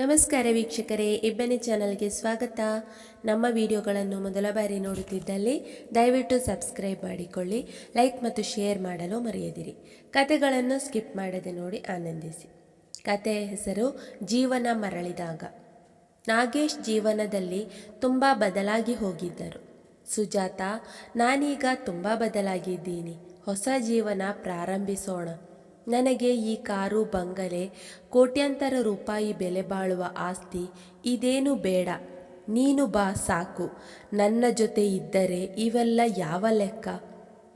ನಮಸ್ಕಾರ ವೀಕ್ಷಕರೇ, ಇಬ್ಬನಿ ಚಾನಲ್ಗೆ ಸ್ವಾಗತ. ನಮ್ಮ ವಿಡಿಯೋಗಳನ್ನು ಮೊದಲ ಬಾರಿ ನೋಡುತ್ತಿದ್ದಲ್ಲಿ ದಯವಿಟ್ಟು ಸಬ್ಸ್ಕ್ರೈಬ್ ಮಾಡಿಕೊಳ್ಳಿ, ಲೈಕ್ ಮತ್ತು ಶೇರ್ ಮಾಡಲು ಮರೆಯದಿರಿ. ಕತೆಗಳನ್ನು ಸ್ಕಿಪ್ ಮಾಡದೆ ನೋಡಿ ಆನಂದಿಸಿ. ಕತೆಯ ಹೆಸರು ಜೀವನ ಮರಳಿದಾಗ. ನಾಗೇಶ್ ಜೀವನದಲ್ಲಿ ತುಂಬ ಬದಲಾಗಿ ಹೋಗಿದ್ದರು. ಸುಜಾತ, ನಾನೀಗ ತುಂಬ ಬದಲಾಗಿದ್ದೀನಿ. ಹೊಸ ಜೀವನ ಪ್ರಾರಂಭಿಸೋಣ. ನನಗೆ ಈ ಕಾರು ಬಂಗಲೆ, ಕೋಟ್ಯಂತರ ರೂಪಾಯಿ ಬೆಲೆ ಬಾಳುವ ಆಸ್ತಿ ಇದೇನು ಬೇಡ. ನೀನು ಬಾ ಸಾಕು. ನನ್ನ ಜೊತೆ ಇದ್ದರೆ ಇವೆಲ್ಲ ಯಾವ ಲೆಕ್ಕ?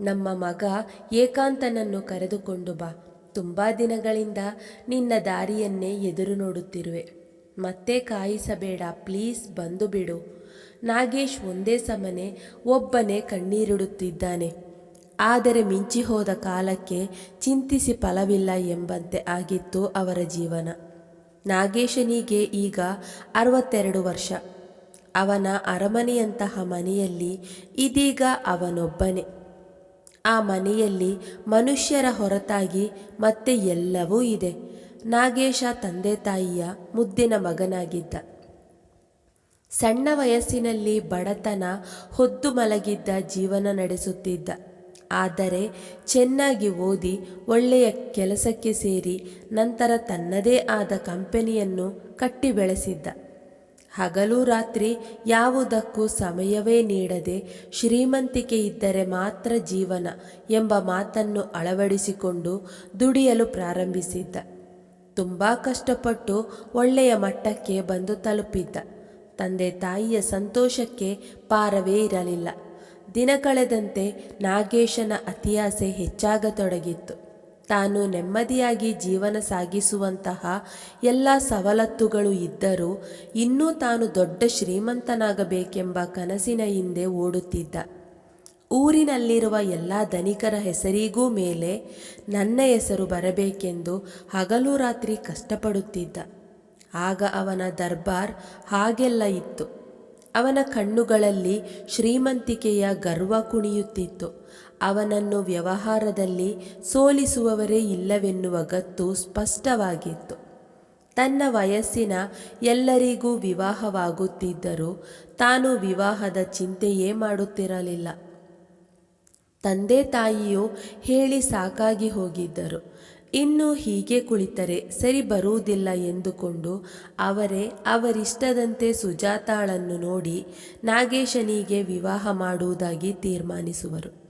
ನಮ್ಮ ಮಗ ಏಕಾಂತನನ್ನು ಕರೆದುಕೊಂಡು ಬಾ. ತುಂಬ ದಿನಗಳಿಂದ ನಿನ್ನ ದಾರಿಯನ್ನೇ ಎದುರು ನೋಡುತ್ತಿರುವೆ. ಮತ್ತೆ ಕಾಯಿಸಬೇಡ, ಪ್ಲೀಸ್ ಬಂದು ಬಿಡು. ನಾಗೇಶ್ ಒಂದೇ ಸಮನೆ ಒಬ್ಬನೇ ಕಣ್ಣೀರಿಡುತ್ತಿದ್ದಾನೆ. ಆದರೆ ಮಿಂಚಿ ಹೋದ ಕಾಲಕ್ಕೆ ಚಿಂತಿಸಿ ಫಲವಿಲ್ಲ ಎಂಬಂತೆ ಆಗಿತ್ತು ಅವರ ಜೀವನ. ನಾಗೇಶನಿಗೆ ಈಗ ಅರವತ್ತೆರಡು ವರ್ಷ. ಅವನ ಅರಮನೆಯಂತಹ ಮನೆಯಲ್ಲಿ ಇದೀಗ ಅವನೊಬ್ಬನೇ. ಆ ಮನೆಯಲ್ಲಿ ಮನುಷ್ಯರ ಹೊರತಾಗಿ ಮತ್ತೆ ಎಲ್ಲವೂ ಇದೆ. ನಾಗೇಶ ತಂದೆ ತಾಯಿಯ ಮುದ್ದಿನ ಮಗನಾಗಿದ್ದ. ಸಣ್ಣ ವಯಸ್ಸಿನಲ್ಲಿ ಬಡತನ, ಹೊದ್ದು ಮಲಗಿದ್ದ ಜೀವನ ನಡೆಸುತ್ತಿದ್ದ. ಆದರೆ ಚೆನ್ನಾಗಿ ಓದಿ ಒಳ್ಳೆಯ ಕೆಲಸಕ್ಕೆ ಸೇರಿ ನಂತರ ತನ್ನದೇ ಆದ ಕಂಪನಿಯನ್ನು ಕಟ್ಟಿ ಬೆಳೆಸಿದ್ದ. ಹಗಲು ರಾತ್ರಿ ಯಾವುದಕ್ಕೂ ಸಮಯವೇ ನೀಡದೆ ಶ್ರೀಮಂತಿಕೆ ಇದ್ದರೆ ಮಾತ್ರ ಜೀವನ ಎಂಬ ಮಾತನ್ನು ಅಳವಡಿಸಿಕೊಂಡು ದುಡಿಯಲು ಪ್ರಾರಂಭಿಸಿದ್ದ. ತುಂಬ ಕಷ್ಟಪಟ್ಟು ಒಳ್ಳೆಯ ಮಟ್ಟಕ್ಕೆ ಬಂದು ತಲುಪಿದ್ದ. ತಂದೆ ತಾಯಿಯ ಸಂತೋಷಕ್ಕೆ ಪಾರವೇ ಇರಲಿಲ್ಲ. ದಿನ ಕಳೆದಂತೆ ನಾಗೇಶನ ಅತಿಯಾಸೆ ಹೆಚ್ಚಾಗತೊಡಗಿತ್ತು. ತಾನು ನೆಮ್ಮದಿಯಾಗಿ ಜೀವನ ಸಾಗಿಸುವಂತಹ ಎಲ್ಲ ಸವಲತ್ತುಗಳು ಇದ್ದರೂ ಇನ್ನೂ ತಾನು ದೊಡ್ಡ ಶ್ರೀಮಂತನಾಗಬೇಕೆಂಬ ಕನಸಿನ ಹಿಂದೆ ಓಡುತ್ತಿದ್ದ. ಊರಿನಲ್ಲಿರುವ ಎಲ್ಲ ಧನಿಕರ ಹೆಸರಿಗೂ ಮೇಲೆ ನನ್ನ ಹೆಸರು ಬರಬೇಕೆಂದು ಹಗಲು ರಾತ್ರಿ ಕಷ್ಟಪಡುತ್ತಿದ್ದ. ಆಗ ಅವನ ದರ್ಬಾರ್ ಹಾಗೆಲ್ಲ ಇತ್ತು. ಅವನ ಕಣ್ಣುಗಳಲ್ಲಿ ಶ್ರೀಮಂತಿಕೆಯ ಗರ್ವ ಕುಣಿಯುತ್ತಿತ್ತು. ಅವನನ್ನು ವ್ಯವಹಾರದಲ್ಲಿ ಸೋಲಿಸುವವರೇ ಇಲ್ಲವೆನ್ನುವ ಗತ್ತು ಸ್ಪಷ್ಟವಾಗಿತ್ತು. ತನ್ನ ವಯಸ್ಸಿನ ಎಲ್ಲರಿಗೂ ವಿವಾಹವಾಗುತ್ತಿದ್ದರೂ ತಾನು ವಿವಾಹದ ಚಿಂತೆಯೇ ಮಾಡುತ್ತಿರಲಿಲ್ಲ. ತಂದೆ ತಾಯಿಯು ಹೇಳಿ ಸಾಕಾಗಿ ಹೋಗಿದ್ದರು. ಇನ್ನು ಹೀಗೆ ಕುಳಿತರೆ ಸರಿ ಬರುವುದಿಲ್ಲ ಎಂದುಕೊಂಡು ಅವರೇ ಅವರಿಷ್ಟದಂತೆ ಸುಜಾತಾಳನ್ನು ನೋಡಿ ನಾಗೇಶನಿಗೆ ವಿವಾಹ ಮಾಡುವುದಾಗಿ ತೀರ್ಮಾನಿಸುವರು.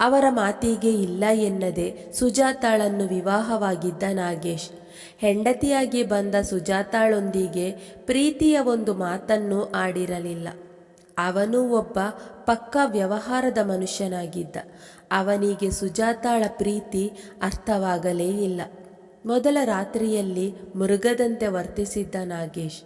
ಅವರ ಮಾತಿಗೆ ಇಲ್ಲ ಎನ್ನದೆ ಸುಜಾತಾಳನ್ನು ವಿವಾಹವಾಗಿದ್ದ ನಾಗೇಶ್, ಹೆಂಡತಿಯಾಗಿ ಬಂದ ಸುಜಾತಾಳೊಂದಿಗೆ ಪ್ರೀತಿಯ ಒಂದು ಮಾತನ್ನು ಆಡಿರಲಿಲ್ಲ. ಅವನು ಒಬ್ಬ ಪಕ್ಕ ವ್ಯವಹಾರದ ಮನುಷ್ಯನಾಗಿದ್ದ. ಅವನಿಗೆ ಸುಜಾತಾಳ ಪ್ರೀತಿ ಅರ್ಥವಾಗಲೇ ಇಲ್ಲ. ಮೊದಲ ರಾತ್ರಿಯಲ್ಲಿ ಮೃಗದಂತೆ ವರ್ತಿಸಿದ್ದ ನಾಗೇಶ್.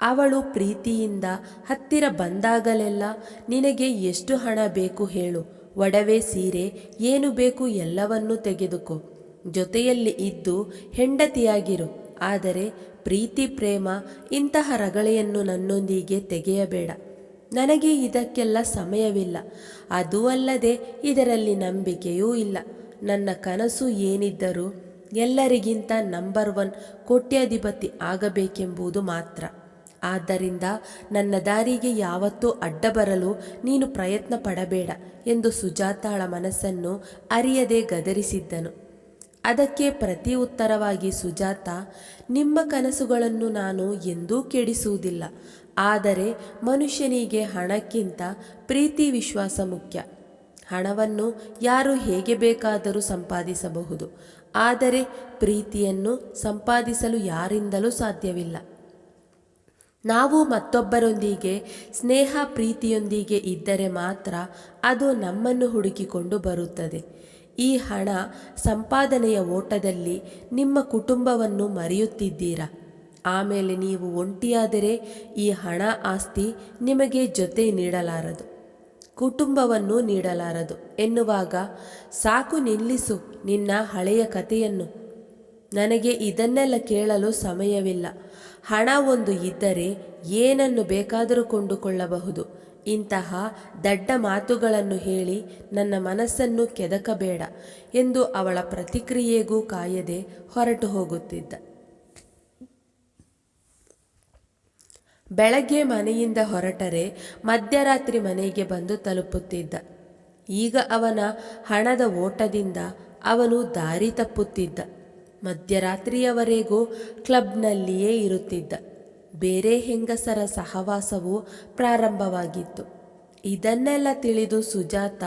ಅವಳು ಪ್ರೀತಿಯಿಂದ, ಹತ್ತಿರ ಬಂದಾಗಲೆಲ್ಲ, ನಿನಗೆ ಎಷ್ಟು ಹಣ ಬೇಕು ಹೇಳು. ಒಡವೆ ಸೀರೆ, ಏನು ಬೇಕು ಎಲ್ಲವನ್ನೂ ತೆಗೆದುಕೊ. ಜೊತೆಯಲ್ಲಿ ಇದ್ದು ಹೆಂಡತಿಯಾಗಿರು. ಆದರೆ ಪ್ರೀತಿ, ಪ್ರೇಮ ಇಂತಹ ರಗಳೆಯನ್ನು ನನ್ನೊಂದಿಗೆ ತೆಗೆಯಬೇಡ. ನನಗೆ ಇದಕ್ಕೆಲ್ಲ ಸಮಯವಿಲ್ಲ. ಅದೂ ಅಲ್ಲದೆ ಇದರಲ್ಲಿ ನಂಬಿಕೆಯೂ ಇಲ್ಲ. ನನ್ನ ಕನಸು ಏನಿದ್ದರೂ ಎಲ್ಲರಿಗಿಂತ ನಂಬರ್ ಒನ್ ಕೋಟ್ಯಾಧಿಪತಿ ಆಗಬೇಕೆಂಬುದು ಮಾತ್ರ. ಆದ್ದರಿಂದ ನನ್ನ ದಾರಿಗೆ ಯಾವತ್ತೂ ಅಡ್ಡ ಬರಲು ನೀನು ಪ್ರಯತ್ನ ಪಡಬೇಡ ಎಂದು ಸುಜಾತಾಳ ಮನಸ್ಸನ್ನು ಅರಿಯದೆ ಗದರಿಸಿದ್ದನು. ಅದಕ್ಕೆ ಪ್ರತಿ ಉತ್ತರವಾಗಿ ಸುಜಾತ, ನಿಮ್ಮ ಕನಸುಗಳನ್ನು ನಾನು ಎಂದೂ ಕೆಡಿಸುವುದಿಲ್ಲ. ಆದರೆ ಮನುಷ್ಯನಿಗೆ ಹಣಕ್ಕಿಂತ ಪ್ರೀತಿ ವಿಶ್ವಾಸ ಮುಖ್ಯ. ಹಣವನ್ನು ಯಾರು ಹೇಗೆ ಬೇಕಾದರೂ ಸಂಪಾದಿಸಬಹುದು. ಆದರೆ ಪ್ರೀತಿಯನ್ನು ಸಂಪಾದಿಸಲು ಯಾರಿಂದಲೂ ಸಾಧ್ಯವಿಲ್ಲ. ನಾವು ಮತ್ತೊಬ್ಬರೊಂದಿಗೆ, ಸ್ನೇಹ ಪ್ರೀತಿಯೊಂದಿಗೆ ಇದ್ದರೆ ಮಾತ್ರ ಅದು ನಮ್ಮನ್ನು ಹುಡುಕಿಕೊಂಡು ಬರುತ್ತದೆ. ಈ ಹಣ ಸಂಪಾದನೆಯ ಓಟದಲ್ಲಿ ನಿಮ್ಮ ಕುಟುಂಬವನ್ನು ಮರೆಯುತ್ತಿದ್ದೀರಾ? ಆಮೇಲೆ ನೀವು ಒಂಟಿಯಾದರೆ ಈ ಹಣ ಆಸ್ತಿ ನಿಮಗೆ ಜೊತೆ ನೀಡಲಾರದು, ಕುಟುಂಬವನ್ನು ನೀಡಲಾರದು ಎನ್ನುವಾಗ, ಸಾಕು ನಿಲ್ಲಿಸು ನಿನ್ನ ಹಳೆಯ ಕಥೆಯನ್ನು. ನನಗೆ ಇದನ್ನೆಲ್ಲ ಕೇಳಲು ಸಮಯವಿಲ್ಲ. ಹಣ ಒಂದು ಇದ್ದರೆ ಏನನ್ನು ಬೇಕಾದರೂ ಕೊಂಡುಕೊಳ್ಳಬಹುದು. ಇಂತಹ ದಡ್ಡ ಮಾತುಗಳನ್ನು ಹೇಳಿ ನನ್ನ ಮನಸ್ಸನ್ನು ಕೆದಕಬೇಡ ಎಂದು ಅವಳ ಪ್ರತಿಕ್ರಿಯೆಗೂ ಕಾಯದೆ ಹೊರಟು ಹೋಗುತ್ತಿದ್ದ. ಬೆಳಗ್ಗೆ ಮನೆಯಿಂದ ಹೊರಟರೆ ಮಧ್ಯರಾತ್ರಿ ಮನೆಗೆ ಬಂದು ತಲುಪುತ್ತಿದ್ದ. ಈಗ ಅವನ ಹಣದ ಓಟದಿಂದ ಅವನು ದಾರಿ ತಪ್ಪುತ್ತಿದ್ದ. ಮಧ್ಯರಾತ್ರಿಯವರೆಗೂ ಕ್ಲಬ್ನಲ್ಲಿಯೇ ಇರುತ್ತಿದ್ದ. ಬೇರೆ ಹೆಂಗಸರ ಸಹವಾಸವು ಪ್ರಾರಂಭವಾಗಿತ್ತು. ಇದನ್ನೆಲ್ಲ ತಿಳಿದು ಸುಜಾತ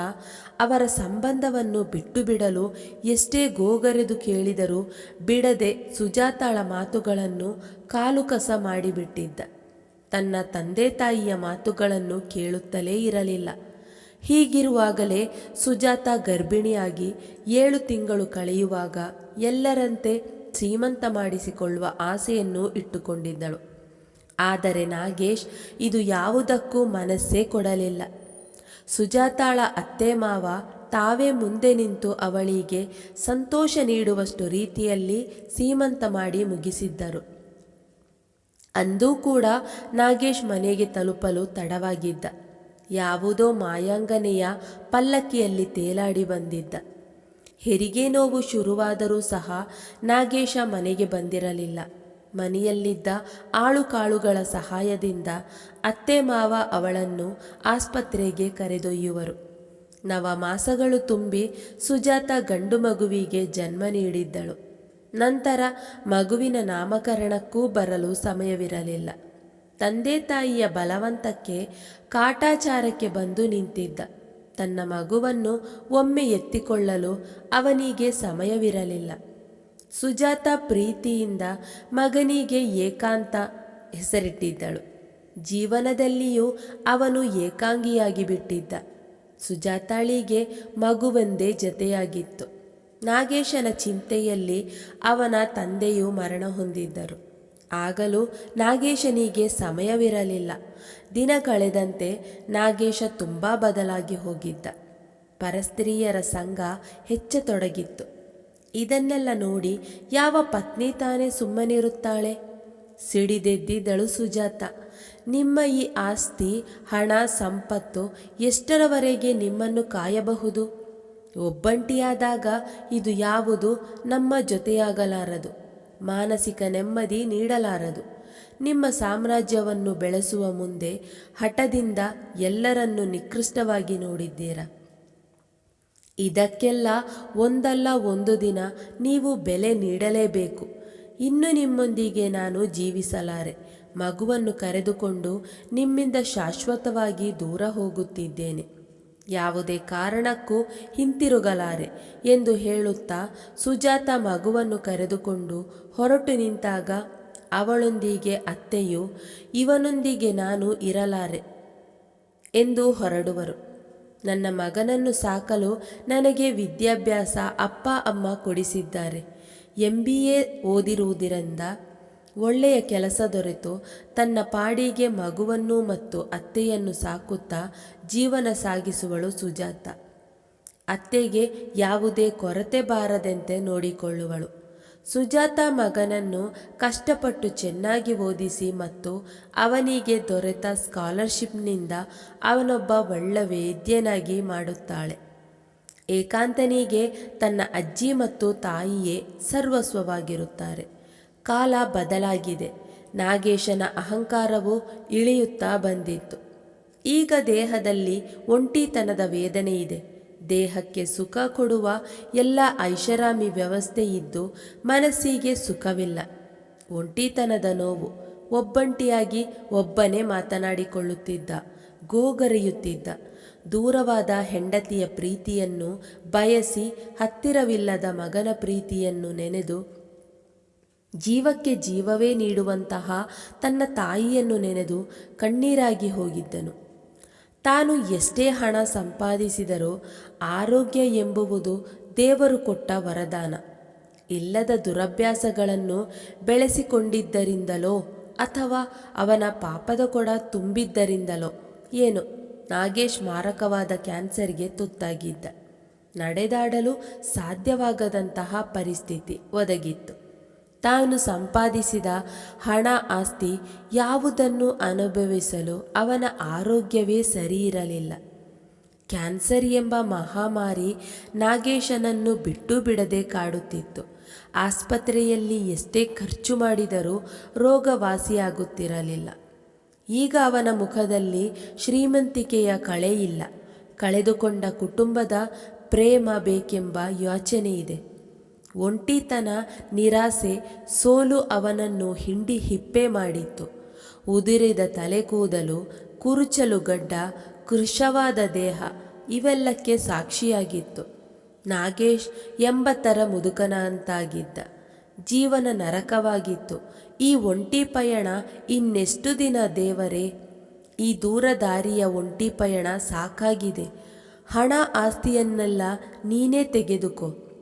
ಅವರ ಸಂಬಂಧವನ್ನು ಬಿಟ್ಟು ಬಿಡಲು ಎಷ್ಟೇ ಗೋಗರೆದು ಕೇಳಿದರೂ ಬಿಡದೆ ಸುಜಾತಾಳ ಮಾತುಗಳನ್ನು ಕಾಲು ಕಸ ಮಾಡಿಬಿಟ್ಟಿದ್ದ. ತನ್ನ ತಂದೆ ತಾಯಿಯ ಮಾತುಗಳನ್ನು ಕೇಳುತ್ತಲೇ ಇರಲಿಲ್ಲ. ಹೀಗಿರುವಾಗಲೇ ಸುಜಾತ ಗರ್ಭಿಣಿಯಾಗಿ ಏಳು ತಿಂಗಳು ಕಳೆಯುವಾಗ ಎಲ್ಲರಂತೆ ಶ್ರೀಮಂತ ಮಾಡಿಸಿಕೊಳ್ಳುವ ಆಸೆಯನ್ನು ಇಟ್ಟುಕೊಂಡಿದ್ದಳು. ಆದರೆ ನಾಗೇಶ್, ಇದು ಯಾವುದಕ್ಕೂ ಮನಸ್ಸೇ ಕೊಡಲಿಲ್ಲ. ಸುಜಾತಾಳ ಅತ್ತೆ ಮಾವ ತಾವೇ ಮುಂದೆ ನಿಂತು ಅವಳಿಗೆ ಸಂತೋಷ ನೀಡುವಷ್ಟು ರೀತಿಯಲ್ಲಿ ಸೀಮಂತ ಮಾಡಿ ಮುಗಿಸಿದ್ದರು. ಅಂದೂ ಕೂಡ ನಾಗೇಶ್ ಮನೆಗೆ ತಲುಪಲು ತಡವಾಗಿದ್ದ. ಯಾವುದೋ ಮಾಯಾಂಗನೆಯ ಪಲ್ಲಕ್ಕಿಯಲ್ಲಿ ತೇಲಾಡಿ ಬಂದಿದ್ದ. ಹೆರಿಗೆ ನೋವು ಶುರುವಾದರೂ ಸಹ ನಾಗೇಶ ಮನೆಗೆ ಬಂದಿರಲಿಲ್ಲ. ಮನೆಯಲ್ಲಿದ್ದ ಆಳುಕಾಳುಗಳ ಸಹಾಯದಿಂದ ಅತ್ತೆ ಮಾವ ಅವಳನ್ನು ಆಸ್ಪತ್ರೆಗೆ ಕರೆದೊಯ್ಯುವರು. ನವ ಮಾಸಗಳು ತುಂಬಿ ಸುಜಾತ ಗಂಡು ಮಗುವಿಗೆ ಜನ್ಮ ನೀಡಿದ್ದಳು. ನಂತರ ಮಗುವಿನ ನಾಮಕರಣಕ್ಕೂ ಬರಲು ಸಮಯವಿರಲಿಲ್ಲ. ತಂದೆ ತಾಯಿಯ ಬಲವಂತಕ್ಕೆ ಕಾಟಾಚಾರಕ್ಕೆ ಬಂದು ನಿಂತಿದ್ದ. ತನ್ನ ಮಗುವನ್ನು ಒಮ್ಮೆ ಎತ್ತಿಕೊಳ್ಳಲು ಅವನಿಗೆ ಸಮಯವಿರಲಿಲ್ಲ. ಸುಜಾತ ಪ್ರೀತಿಯಿಂದ ಮಗನಿಗೆ ಏಕಾಂತ ಹೆಸರಿಟ್ಟಿದ್ದಳು. ಜೀವನದಲ್ಲಿಯೂ ಅವನು ಏಕಾಂಗಿಯಾಗಿ ಬಿಟ್ಟಿದ್ದ ಸುಜಾತಾಳಿಗೆ ಮಗುವೊಂದೇ ಜತೆಯಾಗಿತ್ತು. ನಾಗೇಶನ ಚಿಂತೆಯಲ್ಲಿ ಅವನ ತಂದೆಯು ಮರಣ ಹೊಂದಿದ್ದರು. ಆಗಲೂ ನಾಗೇಶನಿಗೆ ಸಮಯವಿರಲಿಲ್ಲ. ದಿನ ಕಳೆದಂತೆ ನಾಗೇಶ ತುಂಬ ಬದಲಾಗಿ ಹೋಗಿದ್ದ. ಪರಸ್ತ್ರೀಯರ ಸಂಘ ಹೆಚ್ಚತೊಡಗಿತ್ತು. ಇದನ್ನೆಲ್ಲ ನೋಡಿ ಯಾವ ಪತ್ನಿ ತಾನೇ ಸುಮ್ಮನಿರುತ್ತಾಳೆ? ಸಿಡಿದೆದ್ದಿದ್ದಳು ಸುಜಾತ. ನಿಮ್ಮ ಈ ಆಸ್ತಿ, ಹಣ, ಸಂಪತ್ತು ಎಷ್ಟರವರೆಗೆ ನಿಮ್ಮನ್ನು ಕಾಯಬಹುದು? ಒಬ್ಬಂಟಿಯಾದಾಗ ಇದು ಯಾವುದು? ನಮ್ಮ ಜೊತೆಯಾಗಲಾರದು. ಮಾನಸಿಕ ನೆಮ್ಮದಿ ನೀಡಲಾರದು. ನಿಮ್ಮ ಸಾಮ್ರಾಜ್ಯವನ್ನು ಬೆಳೆಸುವ ಮುಂದೆ ಹಠದಿಂದ ಎಲ್ಲರನ್ನು ನಿಕೃಷ್ಟವಾಗಿ ನೋಡಿದ್ದೀರ. ಇದಕ್ಕೆಲ್ಲ ಒಂದಲ್ಲ ಒಂದು ದಿನ ನೀವು ಬೆಲೆ ನೀಡಲೇಬೇಕು. ಇನ್ನು ನಿಮ್ಮೊಂದಿಗೆ ನಾನು ಜೀವಿಸಲಾರೆ. ಮಗುವನ್ನು ಕರೆದುಕೊಂಡು ನಿಮ್ಮಿಂದ ಶಾಶ್ವತವಾಗಿ ದೂರ ಹೋಗುತ್ತಿದ್ದೇನೆ. ಯಾವುದೇ ಕಾರಣಕ್ಕೂ ಹಿಂತಿರುಗಲಾರೆ ಎಂದು ಹೇಳುತ್ತಾ ಸುಜಾತ ಮಗುವನ್ನು ಕರೆದುಕೊಂಡು ಹೊರಟು ನಿಂತಾಗ ಅವಳೊಂದಿಗೆ ಅತ್ತೆಯು, ಇವನೊಂದಿಗೆ ನಾನು ಇರಲಾರೆ ಎಂದು ಹೊರಡುವರು. ನನ್ನ ಮಗನನ್ನು ಸಾಕಲು ನನಗೆ ವಿದ್ಯಾಭ್ಯಾಸ ಅಪ್ಪ, ಅಮ್ಮ ಕೊಡಿಸಿದ್ದಾರೆ. ಎಂ ಬಿ ಎ ಓದಿರುವುದರಿಂದ ಒಳ್ಳೆಯ ಕೆಲಸ ದೊರೆತು. ತನ್ನ ಪಾಡಿಗೆ ಮಗುವನ್ನು ಮತ್ತು ಅತ್ತೆಯನ್ನು ಸಾಕುತ್ತಾ ಜೀವನ ಸಾಗಿಸುವಳು ಸುಜಾತ. ಅತ್ತೆಗೆ ಯಾವುದೇ ಕೊರತೆ ಬಾರದಂತೆ ನೋಡಿಕೊಳ್ಳುವಳು. ಸುಜಾತ ಮಗನನ್ನು ಕಷ್ಟಪಟ್ಟು ಚೆನ್ನಾಗಿ ಓದಿಸಿ ಮತ್ತು ಅವನಿಗೆ ದೊರೆತ ಸ್ಕಾಲರ್ಶಿಪ್ನಿಂದ ಅವನೊಬ್ಬ ಒಳ್ಳ ವೇದ್ಯನಾಗಿ ಮಾಡುತ್ತಾಳೆ. ಏಕಾಂತನಿಗೆ ತನ್ನ ಅಜ್ಜಿ ಮತ್ತು ತಾಯಿಯೇ ಸರ್ವಸ್ವವಾಗಿರುತ್ತಾರೆ. ಕಾಲ ಬದಲಾಗಿದೆ. ನಾಗೇಶನ ಅಹಂಕಾರವು ಇಳಿಯುತ್ತಾ ಬಂದಿತ್ತು. ಈಗ ದೇಹದಲ್ಲಿ ಒಂಟಿತನದ ವೇದನೆ ಇದೆ. ದೇಹಕ್ಕೆ ಸುಖ ಕೊಡುವ ಎಲ್ಲ ಐಷಾರಾಮಿ ವ್ಯವಸ್ಥೆ ಇದ್ದು ಮನಸ್ಸಿಗೆ ಸುಖವಿಲ್ಲ. ಒಂಟಿತನದ ನೋವು ಒಬ್ಬಂಟಿಯಾಗಿ ಒಬ್ಬನೇ ಮಾತನಾಡಿಕೊಳ್ಳುತ್ತಿದ್ದ, ಗೋಗರೆಯುತ್ತಿದ್ದ, ದೂರವಾದ ಹೆಂಡತಿಯ ಪ್ರೀತಿಯನ್ನು ಬಯಸಿ ಹತ್ತಿರವಿಲ್ಲದ ಮಗನ ಪ್ರೀತಿಯನ್ನು ನೆನೆದು ಜೀವಕ್ಕೆ ಜೀವವೇ ನೀಡುವಂತಹ ತನ್ನ ತಾಯಿಯನ್ನು ನೆನೆದು ಕಣ್ಣೀರಾಗಿ ಹೋಗಿದ್ದನು. ತಾನು ಎಷ್ಟೇ ಹಣ ಸಂಪಾದಿಸಿದರೂ ಆರೋಗ್ಯ ಎಂಬುವುದು ದೇವರು ಕೊಟ್ಟ ವರದಾನ. ಇಲ್ಲದ ದುರಭ್ಯಾಸಗಳನ್ನು ಬೆಳೆಸಿಕೊಂಡಿದ್ದರಿಂದಲೋ ಅಥವಾ ಅವನ ಪಾಪದ ಕೊಡ ತುಂಬಿದ್ದರಿಂದಲೋ ಏನು? ನಾಗೇಶ್ ಮಾರಕವಾದ ಕ್ಯಾನ್ಸರ್ಗೆ ತುತ್ತಾಗಿದ್ದ. ನಡೆದಾಡಲು ಸಾಧ್ಯವಾಗದಂತಹ ಪರಿಸ್ಥಿತಿ ಒದಗಿತ್ತು. ತಾನು ಸಂಪಾದಿಸಿದ ಹಣ ಆಸ್ತಿ ಯಾವುದನ್ನು ಅನುಭವಿಸಲು ಅವನ ಆರೋಗ್ಯವೇ ಸರಿಯಿರಲಿಲ್ಲ. ಕ್ಯಾನ್ಸರ್ ಎಂಬ ಮಹಾಮಾರಿ ನಾಗೇಶನನ್ನು ಬಿಟ್ಟು ಬಿಡದೆ ಕಾಡುತ್ತಿತ್ತು. ಆಸ್ಪತ್ರೆಯಲ್ಲಿ ಎಷ್ಟೇ ಖರ್ಚು ಮಾಡಿದರೂ ರೋಗ ವಾಸಿಯಾಗುತ್ತಿರಲಿಲ್ಲ ಈಗ ಅವನ ಮುಖದಲ್ಲಿ ಶ್ರೀಮಂತಿಕೆಯ ಕಳೆ ಇಲ್ಲ. ಕಳೆದುಕೊಂಡ ಕುಟುಂಬದ ಪ್ರೇಮ ಬೇಕೆಂಬ ಯೋಚನೆ ಇದೆ ಒಂಟಿತನ, ನಿರಾಸೆ, ಸೋಲು ಅವನನ್ನು ಹಿಂಡಿ ಹಿಪ್ಪೆ ಮಾಡಿತ್ತು. ಉದುರಿದ ತಲೆ ಕೂದಲು, ಕುರುಚಲು ಗಡ್ಡ, ಕೃಶವಾದ ದೇಹ ಇವೆಲ್ಲಕ್ಕೆ ಸಾಕ್ಷಿಯಾಗಿತ್ತು. ನಾಗೇಶ್ ಎಂಬತ್ತರ ಮುದುಕನ ಅಂತಾಗಿದ್ದ ಜೀವನ ನರಕವಾಗಿತ್ತು. ಈ ಒಂಟಿ ಪಯಣ ಇನ್ನೆಷ್ಟು ದಿನ ದೇವರೇ? ಈ ದೂರ ದಾರಿಯ ಒಂಟಿ ಪಯಣ ಸಾಕಾಗಿದೆ. ಹಣ ಆಸ್ತಿಯನ್ನೆಲ್ಲ ನೀನೇ ತೆಗೆದುಕೋ.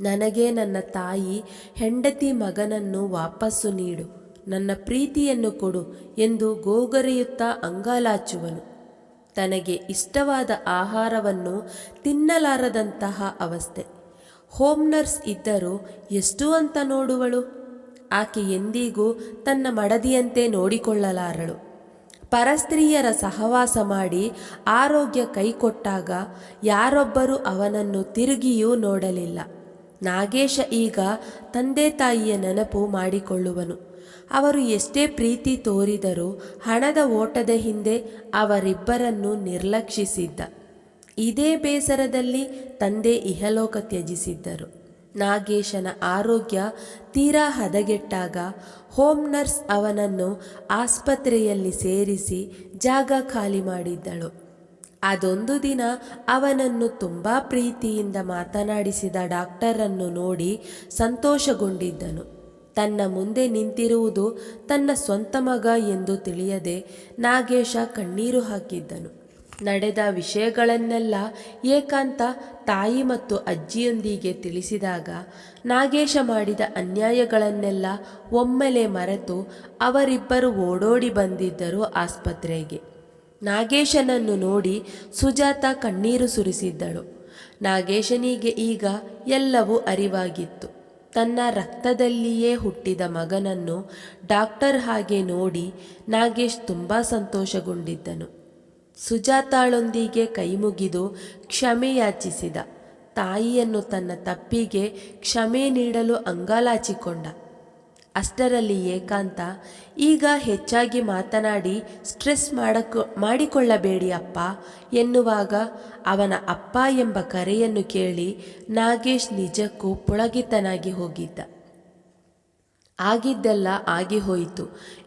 ನನಗೆ ನನ್ನ ತಾಯಿ ಹೆಂಡತಿ ಮಗನನ್ನು ವಾಪಸ್ಸು ನೀಡು, ನನ್ನ ಪ್ರೀತಿಯನ್ನು ಕೊಡು ಎಂದು ಗೋಗರೆಯುತ್ತಾ ಅಂಗಾಲಾಚುವನು. ತನಗೆ ಇಷ್ಟವಾದ ಆಹಾರವನ್ನು ತಿನ್ನಲಾರದಂತಹ ಅವಸ್ಥೆ. ಹೋಮ್ ನರ್ಸ್ ಇದ್ದರೂ ಎಷ್ಟು ಅಂತ ನೋಡುವಳು. ಆಕೆ ಎಂದಿಗೂ ತನ್ನ ಮಡದಿಯಂತೆ ನೋಡಿಕೊಳ್ಳಲಾರಳು. ಪರಸ್ತ್ರೀಯರ ಸಹವಾಸ ಮಾಡಿ ಆರೋಗ್ಯ ಕೈಕೊಟ್ಟಾಗ ಯಾರೊಬ್ಬರೂ ಅವನನ್ನು ತಿರುಗಿಯೂ ನೋಡಲಿಲ್ಲ. ನಾಗೇಶ ಈಗ ತಂದೆ ತಾಯಿಯ ನೆನಪು ಮಾಡಿಕೊಳ್ಳುವನು. ಅವರು ಎಷ್ಟೇ ಪ್ರೀತಿ ತೋರಿದರೂ ಹಣದ ಓಟದ ಹಿಂದೆ ಅವರಿಬ್ಬರನ್ನು ನಿರ್ಲಕ್ಷಿಸಿದ್ದ. ಇದೇ ಬೇಸರದಲ್ಲಿ ತಂದೆ ಇಹಲೋಕ ತ್ಯಜಿಸಿದ್ದರು. ನಾಗೇಶನ ಆರೋಗ್ಯ ತೀರಾ ಹದಗೆಟ್ಟಾಗ ಹೋಮ್ ನರ್ಸ್ ಅವನನ್ನು ಆಸ್ಪತ್ರೆಯಲ್ಲಿ ಸೇರಿಸಿ ಜಾಗ ಖಾಲಿ ಮಾಡಿದ್ದಳು. ಅದೊಂದು ದಿನ ಅವನನ್ನು ತುಂಬ ಪ್ರೀತಿಯಿಂದ ಮಾತನಾಡಿಸಿದ ಡಾಕ್ಟರನ್ನು ನೋಡಿ ಸಂತೋಷಗೊಂಡಿದ್ದನು. ತನ್ನ ಮುಂದೆ ನಿಂತಿರುವುದು ತನ್ನ ಸ್ವಂತ ಮಗ ಎಂದು ತಿಳಿಯದೆ ನಾಗೇಶ ಕಣ್ಣೀರು ಹಾಕಿದ್ದನು. ನಡೆದ ವಿಷಯಗಳನ್ನೆಲ್ಲ ಏಕಾಂತ ತಾಯಿ ಮತ್ತು ಅಜ್ಜಿಯೊಂದಿಗೆ ತಿಳಿಸಿದಾಗ ನಾಗೇಶ ಮಾಡಿದ ಅನ್ಯಾಯಗಳನ್ನೆಲ್ಲ ಒಮ್ಮೆಲೆ ಮರೆತು ಅವರಿಬ್ಬರು ಓಡೋಡಿ ಬಂದಿದ್ದರು ಆಸ್ಪತ್ರೆಗೆ. ನಾಗೇಶನನ್ನು ನೋಡಿ ಸುಜಾತ ಕಣ್ಣೀರು ಸುರಿಸಿದ್ದಳು. ನಾಗೇಶನಿಗೆ ಈಗ ಎಲ್ಲವೂ ಅರಿವಾಗಿತ್ತು. ತನ್ನ ರಕ್ತದಲ್ಲಿಯೇ ಹುಟ್ಟಿದ ಮಗನನ್ನು ಡಾಕ್ಟರ್ ಹಾಗೆ ನೋಡಿ ನಾಗೇಶ್ ತುಂಬ ಸಂತೋಷಗೊಂಡಿದ್ದನು. ಸುಜಾತಾಳೊಂದಿಗೆ ಕೈಮುಗಿದು ಕ್ಷಮೆಯಾಚಿಸಿದ ತಾಯಿಯನ್ನು ತನ್ನ ತಪ್ಪಿಗೆ ಕ್ಷಮೆ ನೀಡಲು ಅಂಗಾಲಾಚಿಕೊಂಡ. ಅಷ್ಟರಲ್ಲಿ ಏಕಾಂತ, ಈಗ ಹೆಚ್ಚಾಗಿ ಮಾತನಾಡಿ ಸ್ಟ್ರೆಸ್ ಮಾಡಕೊ, ಮಾಡಿಕೊಳ್ಳಬೇಡಿ ಅಪ್ಪ ಎನ್ನುವಾಗ ಅವನ ಅಪ್ಪ ಎಂಬ ಕರೆಯನ್ನು ಕೇಳಿ ನಾಗೇಶ್ ನಿಜಕ್ಕೂ ಪುಳಗಿತನಾಗಿ ಹೋಗಿದ್ದ. ಆಗಿದ್ದೆಲ್ಲ ಆಗಿ ಹೋಯಿತು.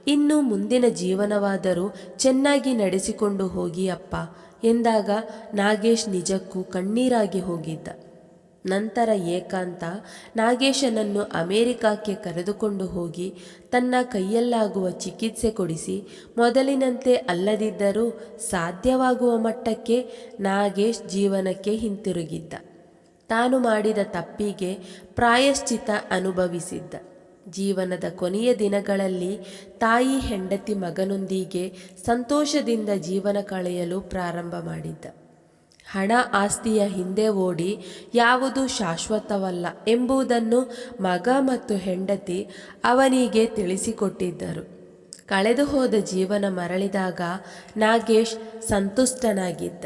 ಇನ್ನು ಮುಂದಿನ ಜೀವನವಾದರೂ ಚೆನ್ನಾಗಿ ನಡೆಸಿಕೊಂಡು ಹೋಗಿ ಅಪ್ಪ ಎಂದಾಗ ನಾಗೇಶ್ ನಿಜಕ್ಕೂ ಕಣ್ಣೀರಾಗಿ ಹೋಗಿದ್ದ. ನಂತರ ಏಕಾಂತ ನಾಗೇಶನನ್ನು ಅಮೆರಿಕಕ್ಕೆ ಕರೆದುಕೊಂಡು ಹೋಗಿ ತನ್ನ ಕೈಯಲ್ಲಾಗುವ ಚಿಕಿತ್ಸೆ ಕೊಡಿಸಿ ಮೊದಲಿನಂತೆ ಅಲ್ಲದಿದ್ದರೂ ಸಾಧ್ಯವಾಗುವ ಮಟ್ಟಕ್ಕೆ ನಾಗೇಶ್ ಜೀವನಕ್ಕೆ ಹಿಂತಿರುಗಿದ್ದ. ತಾನು ಮಾಡಿದ ತಪ್ಪಿಗೆ ಪ್ರಾಯಶ್ಚಿತ ಅನುಭವಿಸಿದ್ದ. ಜೀವನದ ಕೊನೆಯ ದಿನಗಳಲ್ಲಿ ತಾಯಿ ಹೆಂಡತಿ ಮಗನೊಂದಿಗೆ ಸಂತೋಷದಿಂದ ಜೀವನ ಕಳೆಯಲು ಪ್ರಾರಂಭ ಮಾಡಿದ್ದ. ಹಣ ಆಸ್ತಿಯ ಹಿಂದೆ ಓಡಿ ಯಾವುದು ಶಾಶ್ವತವಲ್ಲ ಎಂಬುದನ್ನು ಮಗ ಮತ್ತು ಹೆಂಡತಿ ಅವನಿಗೆ ತಿಳಿಸಿಕೊಟ್ಟಿದ್ದರು. ಕಳೆದು ಹೋದ ಜೀವನ ಮರಳಿದಾಗ ನಾಗೇಶ್ ಸಂತುಷ್ಟನಾಗಿದ್ದ.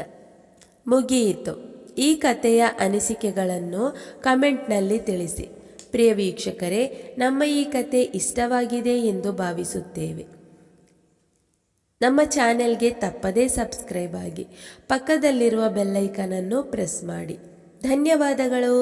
ಮುಗಿಯಿತು. ಈ ಕಥೆಯ ಅನಿಸಿಕೆಗಳನ್ನು ಕಮೆಂಟ್ನಲ್ಲಿ ತಿಳಿಸಿ. ಪ್ರಿಯ ವೀಕ್ಷಕರೇ, ನಮ್ಮ ಈ ಕತೆ ಇಷ್ಟವಾಗಿದೆ ಎಂದು ಭಾವಿಸುತ್ತೇವೆ. ನಮ್ಮ ಚಾನೆಲ್ಗೆ ತಪ್ಪದೇ ಸಬ್ಸ್ಕ್ರೈಬ್ ಆಗಿ ಪಕ್ಕದಲ್ಲಿರುವ ಬೆಲ್ಲೈಕನನ್ನು ಪ್ರೆಸ್ ಮಾಡಿ. ಧನ್ಯವಾದಗಳು.